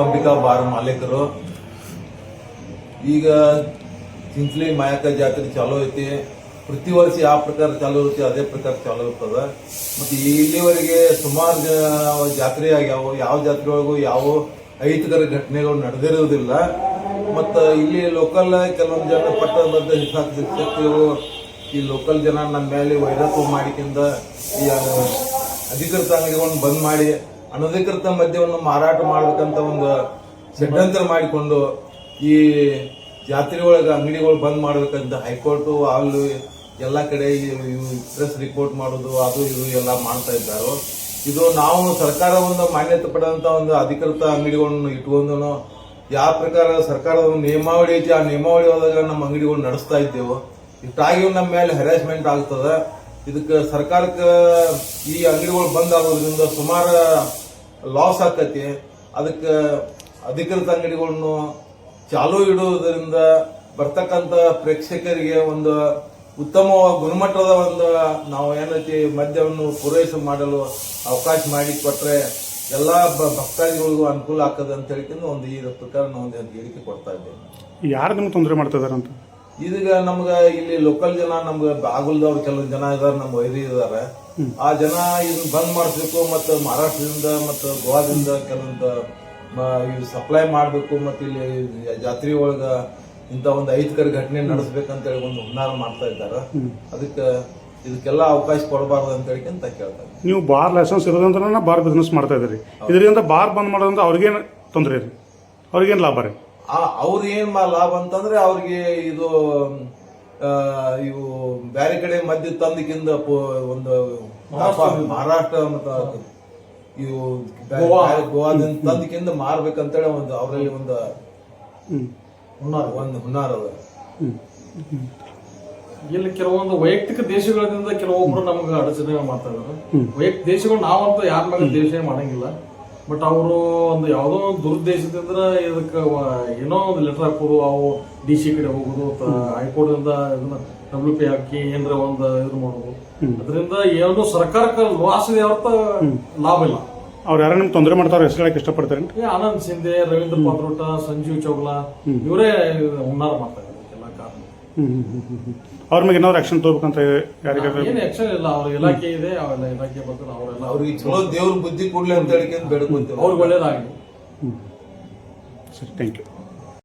ಅಂಬಿಕಾ ಬಾರ ಮಾಲೀಕರು. ಈಗ ಚಿಂಚಲಿ ಮಾಯಕ ಜಾತ್ರೆ ಚಾಲೂ ಐತಿ. ಪ್ರತಿ ವರ್ಷ ಯಾವ ಪ್ರಕಾರ ಚಾಲೂ ಇರುತ್ತೆ ಅದೇ ಪ್ರಕಾರ ಚಾಲೂ ಇರ್ತದ. ಮತ್ತು ಇಲ್ಲಿವರೆಗೆ ಸುಮಾರು ಜಾತ್ರೆ ಆಗ್ಯಾವ. ಯಾವ ಜಾತ್ರೆ ಒಳಗೂ ಯಾವ ಐತಿಕರ ಘಟನೆಗಳು ನಡೆದಿರುವುದಿಲ್ಲ. ಮತ್ತು ಇಲ್ಲಿ ಲೋಕಲ್ ಕೆಲವೊಂದು ಜನ ಪಟ್ಟಬದ್ಧ ಶಕ್ತಿಗಳು ಈ ಲೋಕಲ್ ಜನ ನಮ್ಮ ಮೇಲೆ ವೈರತ್ವ ಮಾಡಿಕಿಂದ ಈ ಅಧಿಕೃತ ಅಂಗಡಿಗಳನ್ನು ಬಂದ್ ಮಾಡಿ ಅನಧಿಕೃತ ಮದ್ಯವನ್ನು ಮಾರಾಟ ಮಾಡ್ಬೇಕಂತ ಒಂದು ಷಡ್ಯಂತ್ರ ಮಾಡಿಕೊಂಡು ಈ ಜಾತ್ರೆ ಒಳಗೆ ಅಂಗಡಿಗಳು ಬಂದ್ ಮಾಡಬೇಕಂತ ಹೈಕೋರ್ಟ್, ಅಲ್ಲಿ ಎಲ್ಲ ಕಡೆ ಪ್ರೆಸ್ ರಿಪೋರ್ಟ್ ಮಾಡೋದು, ಅದು ಇದು ಎಲ್ಲ ಮಾಡ್ತಾ ಇದ್ದಾರೆ. ಇದು ನಾವು ಸರ್ಕಾರ ಒಂದು ಮಾನ್ಯತೆ ಪಡೆದಂತ ಒಂದು ಅಧಿಕೃತ ಅಂಗಡಿಗಳನ್ನು ಇಟ್ಕೊಂಡು ಯಾವ ಪ್ರಕಾರ ಸರ್ಕಾರದ ಒಂದು ನಿಯಮಾವಳಿ ಐತಿ, ಆ ನಿಯಮಾವಳಿ ಒಳಗೆ ನಮ್ಮ ಅಂಗಡಿಗಳು ನಡೆಸ್ತಾ ಇದ್ದೇವೆ, ಇಷ್ಟಾಗಿ ನಮ್ಮ ಮೇಲೆ ಹೆರಾಸ್ಮೆಂಟ್ ಆಗ್ತದೆ. ಇದಕ್ಕೆ ಸರ್ಕಾರಕ್ಕೆ ಅಂಗಡಿಗಳು ಬಂದ್ ಆಗೋದ್ರಿಂದ ಸುಮಾರು ಲಾಸ್ ಆಕತಿ. ಅದಕ್ಕೆ ಅಧಿಕೃತ ಅಂಗಡಿಗಳನ್ನು ಚಾಲೂ ಇಡುವುದರಿಂದ ಬರ್ತಕ್ಕಂಥ ಪ್ರೇಕ್ಷಕರಿಗೆ ಒಂದು ಉತ್ತಮ ಗುಣಮಟ್ಟದ ಒಂದು ನಾವು ಏನೈತಿ ಮದ್ಯವನ್ನು ಪೂರೈಕೆ ಮಾಡಲು ಅವಕಾಶ ಮಾಡಿ ಕೊಟ್ರೆ ಎಲ್ಲಾ ಭಕ್ತಾದಿಗಳಿಗೂ ಅನುಕೂಲ ಆಗ್ತದೆ ಅಂತ ಹೇಳ್ಕೊಂಡು ಒಂದು ಈ ಪ್ರಕಾರ ನಾವು ಒಂದು ಹೇಳಿಕೆ ಕೊಡ್ತಾ ಇದ್ದೇವೆ ಯಾರು ನಿಮ್ಗೆ ತೊಂದರೆ ಮಾಡ್ತಾ ಇದಾರೆ ಅಂತ ಇದೀಗ ನಮ್ಗ ಇಲ್ಲಿ ಲೋಕಲ್ ಜನ ನಮ್ಗೆ ಬಾಗುಲ್ದವ್ರು ಕೆಲವೊಂದು ಜನ ಇದಾರೆ ನಮ್ಮ ವೈರಿ ಇದಾರೆ. ಆ ಜನ ಇದನ್ನ ಬಂದ್ ಮಾಡಿಸ್ಬೇಕು ಮತ್ತು ಮಹಾರಾಷ್ಟ್ರದಿಂದ ಮತ್ತು ಗೋವಾದಿಂದ ಕೆಲವೊಂದು ಇವು ಸಪ್ಲೈ ಮಾಡಬೇಕು ಮತ್ತು ಇಲ್ಲಿ ಜಾತ್ರೆ ಒಳಗ ಇಂಥ ಒಂದು ಐತಿಕರ ಘಟನೆ ನಡೆಸ್ಬೇಕಂತ ಹೇಳಿ ಒಂದು ಹುನ್ನಾರ ಮಾಡ್ತಾ ಇದ್ದಾರೆ. ಅದಕ್ಕೆ ಇದಕ್ಕೆಲ್ಲ ಅವಕಾಶ ಕೊಡಬಾರ್ದು ಅಂತ ಹೇಳ್ಕೊಂತ ಕೇಳ್ತಾರೆ ನೀವು ಬಾರ್ ಲೈಸೆನ್ಸ್ ಇರೋದ್ರಿಂದ ಬಾರ್ ಬಿಸ್ನೆಸ್ ಮಾಡ್ತಾ ಇದ್ದೀರಿ. ಇದರಿಂದ ಬಾರ್ ಬಂದ್ ಮಾಡೋದ್ರಿಂದ ಅವ್ರಿಗೇನು ತೊಂದರೆ ರೀ ಅವ್ರಿಗೇನು ಲಾಭ ರೀ? ಆ ಅವ್ರ ಏನ್ ಮಾ- ಲಾಭ ಅಂತಂದ್ರೆ ಅವ್ರಿಗೆ ಇದು ಆ, ಇವು ಬೇರೆ ಕಡೆ ಮಧ್ಯ ತಂದಕ್ಕಿಂತ ಪು- ಒಂದು ಮಹಾರಾಷ್ಟ್ರ ಮತ್ತು ಇವು ಗೋವಾದಿಂದ ತಂದಕ್ಕಿಂತ ಮಾರ್ಬೇಕಂತೇಳಿ ಒಂದು ಅವರಲ್ಲಿ ಒಂದು ಹುನ್ನಾರ ಒಂದು ಹುನ್ನಾರ ಅದ. ಇಲ್ಲಿ ಕೆಲವೊಂದು ವೈಯಕ್ತಿಕ ದೇಶಗಳಿಂದ ಕೆಲವೊಬ್ರು ನಮ್ಗೆ ಅಡಚಣೆ ಮಾಡ್ತಾ ಇದಾರೆ. ವೈಯಕ್ತಿಕ ದೇಶಗಳು ನಾವಂತೂ ಯಾರ ಮೇಲೆ ದೇಶ ಮಾಡಂಗಿಲ್ಲ. ಬಟ್ ಅವರು ಒಂದು ಯಾವುದೋ ಒಂದು ದುರುದ್ದೇಶದಿಂದ ಇದಕ್ಕೆ ಏನೋ ಒಂದು ಲೆಟರ್ ಹಾಕೋದು ಅವು ಡಿ ಸಿ ಕಡೆ ಹೋಗೋದು ಹೈಕೋರ್ಟ್ ಇಂದ ಇದನ್ನ ಡಬ್ಲ್ಯೂ ಪಿ ಹಾಕಿ ಏನಾರ ಒಂದು ಇದು ಮಾಡೋದು ಅದರಿಂದ ಏನೋ ಸರ್ಕಾರಕ್ಕೆ ಲಾಸ್ ಇದೆ ಹೊರತ ಲಾಭ ಇಲ್ಲ. ಅವ್ರು ಯಾರು ನಿಮ್ಗೆ ತೊಂದರೆ ಮಾಡ್ತಾರೆ ಹೆಸರು ಹೇಳಕ್ಕೆ ಇಷ್ಟಪಡ್ತಾರೆ ಆನಂದ್ ಸಿಂಧೆ ರವೀಂದ್ರ ಪಾತ್ರೋಟ ಸಂಜೀವ್ ಚೌಗ್ಲಾ ಇವರೇ ಹುನ್ನಾರ ಮಾಡ್ತಾ ಅವ್ರ ಮೇಲೆ ಏನಾದ್ರು ಆಕ್ಷನ್ ತಗೋಬೇಕಂತ ಯಾರಿಗಾದ್ರು ಏನು ಆಕ್ಷನ್ ಇಲ್ಲ ಅವ್ರ ಇಲಾಖೆ ಇದೆ ಅವೆಲ್ಲ ಇಲಾಖೆ ಬಗ್ಗೆ ಅವರೆಲ್ಲ ಅವ್ರಿಗೆ ಚಲೋ ದೇವ್ರ ಬುದ್ಧಿ ಕೊಡ್ಲಿ ಅಂತ ಹೇಳಿ ಬೇಡ್ಕೊಂತೀವಿ. ಅವ್ರಿಗೆ ಒಳ್ಳೇದಾಗಲಿ. ಹ್ಞೂ ಸರಿ ಥ್ಯಾಂಕ್ ಯು